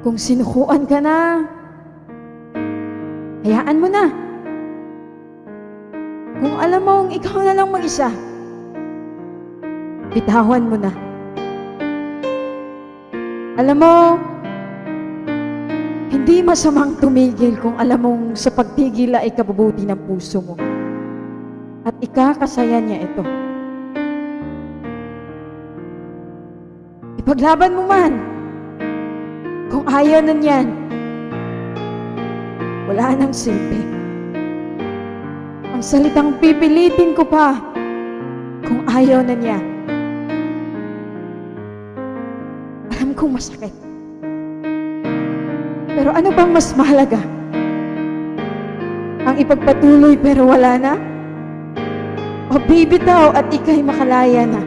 Kung sinukuan ka na, hayaan mo na. Kung alam mong ikaw na lang mag-isa, bitawan mo na. Alam mo, hindi masamang tumigil kung alam mong sa pagtigil ay kabubuti ng puso mo. At ikakasaya niya ito. Ipaglaban mo man. Kung ayaw na niyan, wala nang silbi. Ang salitang pipilitin ko pa kung ayaw na niya. Alam kong masakit. Pero ano bang mas mahalaga? Ang ipagpatuloy pero wala na? O bibitaw at ikay makalaya na?